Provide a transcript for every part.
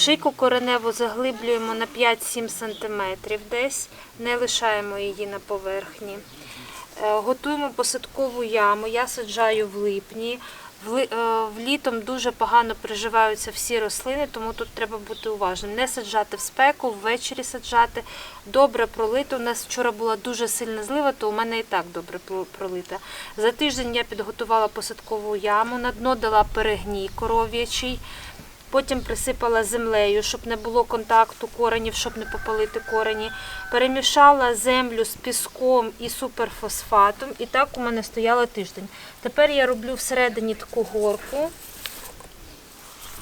Шийку кореневу заглиблюємо на 5-7 см десь, не лишаємо її на поверхні. Е, Готуємо посадкову яму. Я саджаю в липні. В ли- е, Влітом дуже погано приживаються всі рослини, тому тут треба бути уважним. Не саджати в спеку, ввечері саджати. Добре пролито. У нас вчора була дуже сильна злива, то у мене і так добре пролита. За тиждень я підготувала посадкову яму, на дно дала перегній коров'ячий. Потім присипала землею, щоб не було контакту коренів, щоб не попалити корені. Перемішала землю з піском і суперфосфатом. І так у мене стояло тиждень. Тепер я роблю всередині таку горку,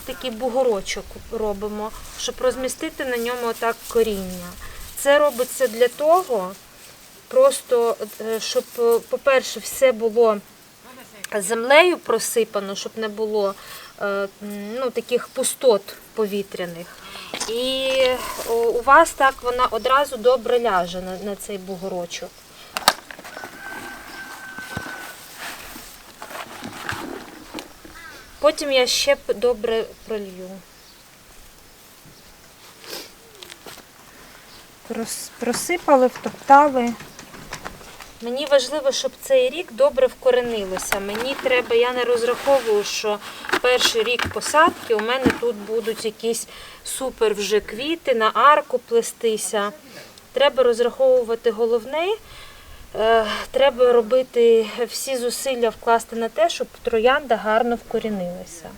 такий бугорочок робимо, щоб розмістити на ньому отак коріння. Це робиться для того, просто е, щоб, е, по-перше, все було землею просипано, щоб не було е, ну, таких пустот повітряних. І у вас так вона одразу добре ляже на, на цей бугорочок. Потім я ще добре пролью. Просипали, втоптали. Мені важливо, щоб цей рік добре вкоренилося. Мені треба, я не розраховую, що перший рік посадки у мене тут будуть якісь супер вже квіти на арку плестися. Треба розраховувати головне. е, Треба робити всі зусилля вкласти на те, щоб троянда гарно вкорінилася.